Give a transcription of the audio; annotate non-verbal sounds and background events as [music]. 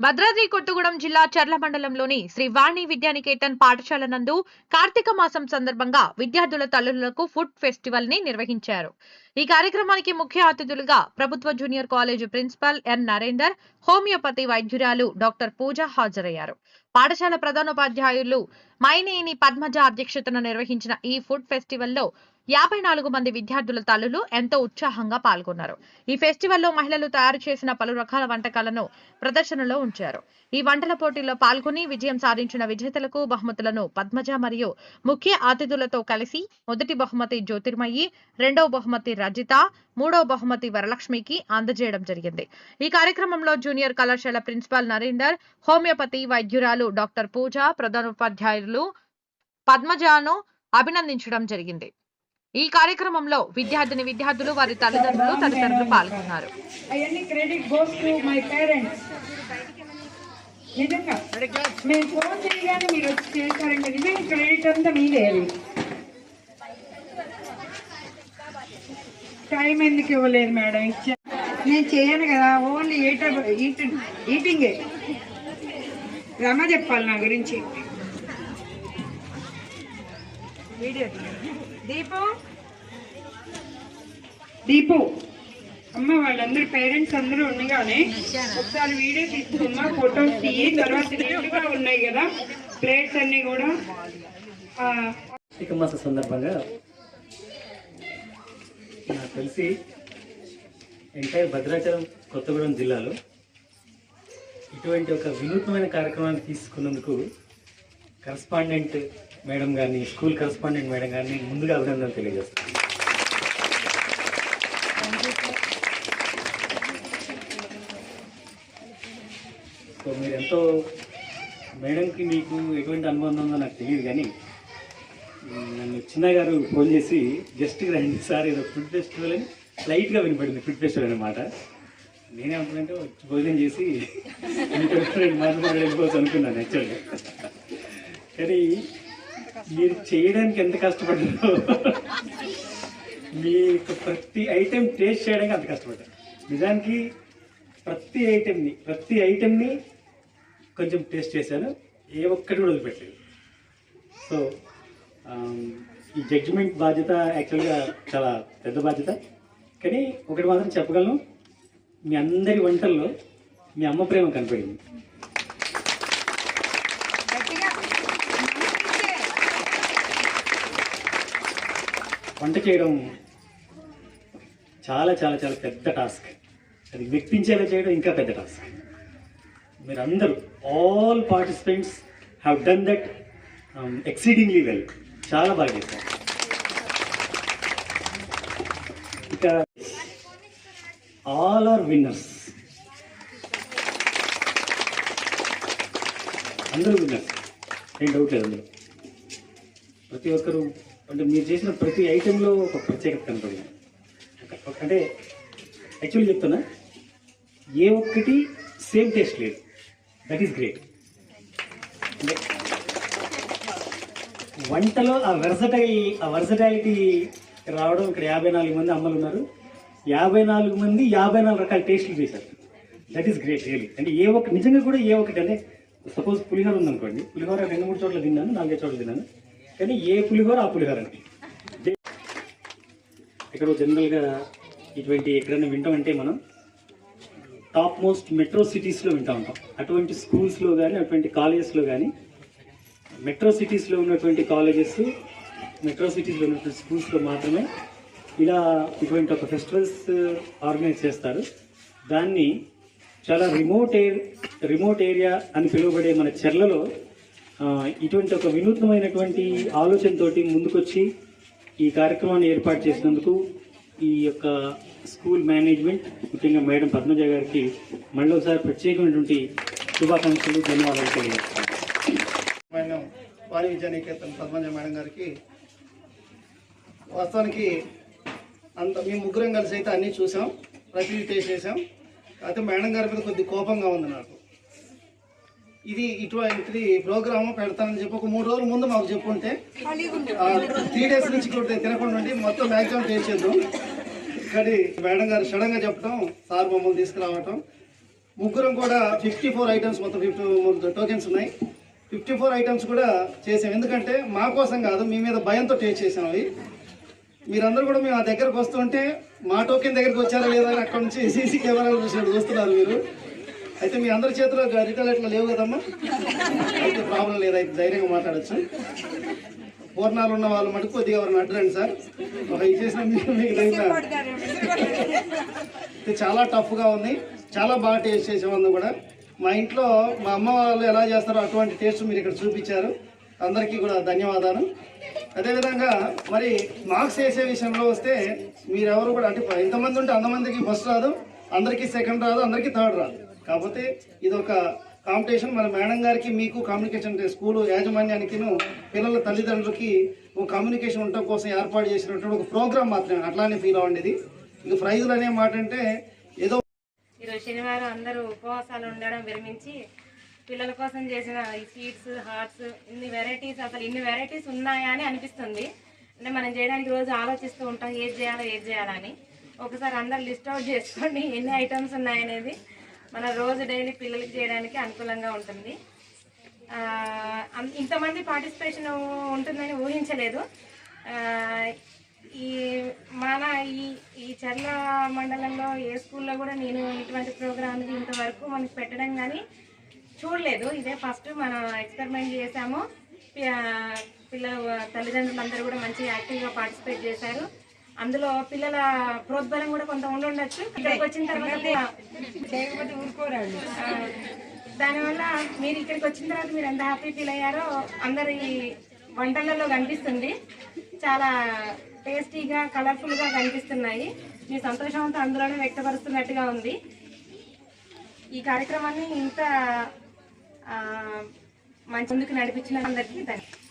భద్రాద్రి కొత్తగూడెం జిల్లా చర్ల మండలంలోని శ్రీ వాణి విద్యానికేతన్ పాఠశాల నందు కార్తీక మాసం సందర్భంగా విద్యార్థుల తల్లులకు ఫుడ్ ఫెస్టివల్ని నిర్వహించారు. ఈ కార్యక్రమానికి ముఖ్య అతిథులుగా ప్రభుత్వ junior college principal N Narender homeopathy వైద్యురాలు doctor Pooja హాజరయ్యారు. పాఠశాల ప్రధానోపాధ్యాయులు మైనేని పద్మజ అధ్యక్షతన నిర్వహించిన ఈ ఫుడ్ ఫెస్టివల్లో యాభై నాలుగు మంది విద్యార్థుల తల్లులు ఎంతో ఉత్సాహంగా పాల్గొన్నారు. ఈ ఫెస్టివల్లో మహిళలు తయారు చేసిన పలు రకాల వంటకాలను ప్రదర్శనలో ఉంచారు. ఈ వంటల పోటీల్లో పాల్గొని విజయం సాధించిన విజేతలకు బహుమతులను పద్మజ మరియు ముఖ్య అతిథులతో కలిసి మొదటి బహుమతి జ్యోతిర్మయి రెండవ బహుమతి రజిత మూడవ బహుమతి వరలక్ష్మికి అందజేయడం జరిగింది. ఈ కార్యక్రమంలో జూనియర్ కళాశాల ప్రిన్సిపాల్ నరేందర్ హోమియోపతి వైద్యురాలు డాక్టర్ పూజ ప్రధానోపాధ్యాయులు పద్మజాను అభినందించడం జరిగింది. ఈ కార్యక్రమంలో విద్యార్థిని విద్యార్థులు వారి తల్లిదండ్రులు తదితరులు పాల్గొన్నారు. నిజంగా. మేము ఫోన్ చేయగానే మీరు వచ్చి నిజంగా క్రెడిట్ అంతా మీదే టైం ఎందుకు ఇవ్వలేదు మేడం? ఇచ్చా. నేను చేయను కదా ఓన్లీ ఈటర్ ఈటింగ్ ఈటింగే రమ చెప్పాలి నా గురించి. వీడియో దీపు? దీపు. అమ్మ వాళ్ళందరూ పేరెంట్స్ అందరూ ఉండగానే ఒకసారి వీడియో తీసుకున్నా ఫొటోస్ తీయి. తర్వాత నీట్గా ఉన్నాయి కదా. ప్లేట్స్ అన్ని కూడా. మాస సందర్భంగా నాకు తెలిసి ఎంటైర్ భద్రాచలం కొత్తగూడెం జిల్లాలో ఇటువంటి ఒక వినూత్నమైన కార్యక్రమాన్ని తీసుకున్నందుకు కరస్పాండెంట్ మేడం గారిని స్కూల్ కరస్పాండెంట్ మేడం గారిని ముందుగా అభినందనలు తెలియజేస్తాను సో మీరు ఎంతో మేడంకి మీకు ఎటువంటి అనుబంధం ఉందో నాకు తెలియదు కానీ నన్ను చిన్న గారు ఫోన్ చేసి జస్ట్ రండి సార్ ఏదో ఫుడ్ ఫెస్టివల్ అని లైట్గా వినపడింది ఫుడ్ ఫెస్టివల్ అనమాట నేనేమంటున్నానంటే వచ్చి భోజనం చేసి [laughs] ఇంట్లో రెండు మాటలు వెళ్ళిపోవచ్చు అనుకున్నాను యాక్చువల్గా కానీ మీరు చేయడానికి ఎంత కష్టపడ్డారు. మీ ప్రతి ఐటెం టేస్ట్ చేయడానికి అంత కష్టపడ్డారు. నిజానికి ప్రతి ఐటెంని ప్రతి ఐటెంని కొంచెం టేస్ట్ చేశాను. ఏ ఒక్కటి కూడా వదిలిపెట్టలేదు. సో ఈ జడ్జిమెంట్ బాధ్యత యాక్చువల్గా చాలా పెద్ద బాధ్యత. కానీ ఒకటి మాత్రం చెప్పగలను. మీ అందరి వంటల్లో మీ అమ్మ ప్రేమ కనపడింది. వంట చేయడం చాలా చాలా చాలా పెద్ద టాస్క్. అది మెప్పించేలా చేయడం ఇంకా పెద్ద టాస్క్. మీరందరూ all participants have done that exceedingly well చాలా బాగా చేశారు. ఇక ఆల్ ఆర్ విన్నర్స్ అందరూ విన్నర్స్ ఏం డౌట్ లేదు. అందరూ ప్రతి ఒక్కరూ అంటే మీరు చేసిన ప్రతి ఐటెంలో ఒక ప్రత్యేకత కనపడింది. అంటే యాక్చువల్లీ చెప్తున్నా ఏ ఒక్కటి సేమ్ టేస్ట్ లేదు. దట్ ఈస్ గ్రేట్ అంటే వంటలో ఆ వెర్సటైల్ ఆ వెర్సటైలిటీ రావడం ఇక్కడ యాభై నాలుగు మంది అమ్మలు ఉన్నారు. యాభై నాలుగు మంది యాభై నాలుగు రకాల టేస్ట్లు చేశారు. దట్ ఈస్ గ్రేట్ రియలీ అంటే ఏ ఒక్క నిజంగా కూడా ఏ ఒక్కటి అంటే సపోజ్ పులిహోర ఉందనుకోండి. పులిహోర రెండు మూడు చోట్ల తిన్నాను నాలుగే చోట్ల తిన్నాను. కానీ ఏ పులిహోర ఆ పులిహోర అండి. ఇక్కడ జనరల్గా ఇటువంటి ఎక్కడైనా వింటామంటే మనం టాప్ మోస్ట్ మెట్రో సిటీస్లో వింటా ఉంటాం. అటువంటి స్కూల్స్లో కానీ అటువంటి కాలేజెస్లో కానీ మెట్రో సిటీస్లో ఉన్నటువంటి కాలేజెస్ మెట్రో సిటీస్లో ఉన్నటువంటి స్కూల్స్లో మాత్రమే ఇలా ఇటువంటి ఒక ఫెస్టివల్స్ ఆర్గనైజ్ చేస్తారు. దాన్ని చాలా రిమోట్ ఏ రిమోట్ ఏరియా అని పిలువబడే మన చెర్లలో ఇటువంటి ఒక వినూత్నమైనటువంటి ఆలోచనతోటి ముందుకొచ్చి ఈ కార్యక్రమాన్ని ఏర్పాటు చేసినందుకు ఈ యొక్క స్కూల్ మేనేజ్మెంట్ ముఖ్యంగా మేడం పద్మజ గారికి మళ్ళీ ఒకసారి ప్రత్యేకమైనటువంటి శుభాకాంక్షలు ధన్యవాదాలు తెలియజేస్తాను వారి విద్యానికేతన్ పద్మజ మేడం గారికి. వాస్తవానికి అంత మేము ముగ్గురం కలిసి అయితే అన్నీ చూసాం ప్రతిదీ టేస్ట్ చేసాం. అయితే మేడం గారి మీద కొద్ది కోపంగా ఉంది నాకు. ఇది ఇటువంటిది ప్రోగ్రామ్ పెడతానని చెప్పి ఒక మూడు రోజుల ముందు మాకు చెప్పుంటే త్రీ డేస్ నుంచి కూడా తినకుండా ఉండి మొత్తం మ్యాక్సిమం టేస్ట్ చేద్దాం. కానీ మేడం గారు సడన్గా చెప్పడం సార్ మమ్మల్ని తీసుకురావటం. ముగ్గురం కూడా ఫిఫ్టీ ఫోర్ ఐటమ్స్ మొత్తం ఫిఫ్టీ టోకెన్స్ ఉన్నాయి. ఫిఫ్టీ ఫోర్ ఐటమ్స్ కూడా చేసాం. ఎందుకంటే మా కోసం కాదు మీ మీద భయంతో టేస్ట్ చేసాం అవి. మీరందరూ కూడా మేము ఆ దగ్గరకు వస్తుంటే మా టోకెన్ దగ్గరికి వచ్చారా లేదా అని అక్కడ నుంచి [laughs] సీసీ కెమెరాలు చూసినట్టు చూస్తున్నారు మీరు. అయితే మీ అందరి చేతిలో రిటైల్ ఎట్లా లేవు కదమ్మా? అయితే ప్రాబ్లం లేదు అయితే ధైర్యంగా మాట్లాడచ్చు. పూర్ణాలు ఉన్న వాళ్ళు మటుకు కొద్దిగా ఎవరిని అడ్డండి సార్. ఒక ఇది చేసిన మీకు తగిన ఇది చాలా టఫ్గా ఉంది. చాలా బాగా టేస్ట్ చేసేవాళ్ళు కూడా. మా ఇంట్లో మా అమ్మ వాళ్ళు ఎలా చేస్తారో అటువంటి టేస్ట్ మీరు ఇక్కడ చూపించారు. అందరికీ కూడా ధన్యవాదాలు. అదేవిధంగా మరి మార్క్స్ వేసే విషయంలో వస్తే మీరెవరు కూడా అంటే ఎంతమంది ఉంటే అంతమందికి ఫస్ట్ రాదు అందరికీ సెకండ్ రాదు అందరికీ థర్డ్ రాదు. కాకపోతే ఇది ఒక కాంపిటీషన్. మన మేడం గారికి మీకు కమ్యూనికేషన్ అంటే స్కూల్ యాజమాన్యానికి పిల్లల తల్లిదండ్రులకి ఒక కమ్యూనికేషన్ ఉండటం కోసం ఏర్పాటు చేసినటువంటి ఒక ప్రోగ్రామ్ మాత్రమే. అట్లానే ఫీల్ అవ్వండి ఇది ఇక ప్రైజులు అనే మాట అంటే ఏదో ఈరోజు శనివారం అందరూ ఉపవాసాలు ఉండడం విరమించి పిల్లల కోసం చేసిన ఈ స్వీట్స్ హాట్స్ ఇన్ని వెరైటీస్ అసలు ఇన్ని వెరైటీస్ ఉన్నాయా అని అనిపిస్తుంది. అంటే మనం చేయడానికి రోజు ఆలోచిస్తూ ఉంటాం ఏది చేయాలో ఏది చేయాలని. ఒకసారి అందరు లిస్ట్ అవుట్ చేసుకోండి ఎన్ని ఐటమ్స్ ఉన్నాయనేది. మన రోజు డైలీ పిల్లలకి చేయడానికి అనుకూలంగా ఉంటుంది. ఇంతమంది పార్టిసిపేషన్ ఉంటుందని ఊహించలేదు. ఈ మన ఈ ఈ చర్ల మండలంలో ఏ స్కూల్లో కూడా నేను ఇటువంటి ప్రోగ్రామ్కి ఇంతవరకు మనకి పెట్టడం కానీ చూడలేదు. ఇదే ఫస్ట్ మనం ఎక్స్పెరిమెంట్ చేసాము పి- తల్లిదండ్రులందరూ కూడా మంచి యాక్టివ్గా పార్టిసిపేట్ చేశారు. అందులో పిల్లల ప్రోద్బలం కూడా కొంత ఉండి ఉండొచ్చు. ఇక్కడికి వచ్చిన తర్వాత కూడా ఆ, దానివల్ల మీరు ఇక్కడికి వచ్చిన తర్వాత మీరు ఎంత హ్యాపీ ఫీల్ అయ్యారో అందరి వంటలలో కనిపిస్తుంది. చాలా టేస్టీగా కలర్ఫుల్గా కనిపిస్తున్నాయి. మీ సంతోషం అంతా అందులోనే వ్యక్తపరుస్తున్నట్టుగా ఉంది. ఈ కార్యక్రమాన్ని ఇంత మంచి ముందుకు నడిపించిన అందరికీ ధన్యవాదాలు.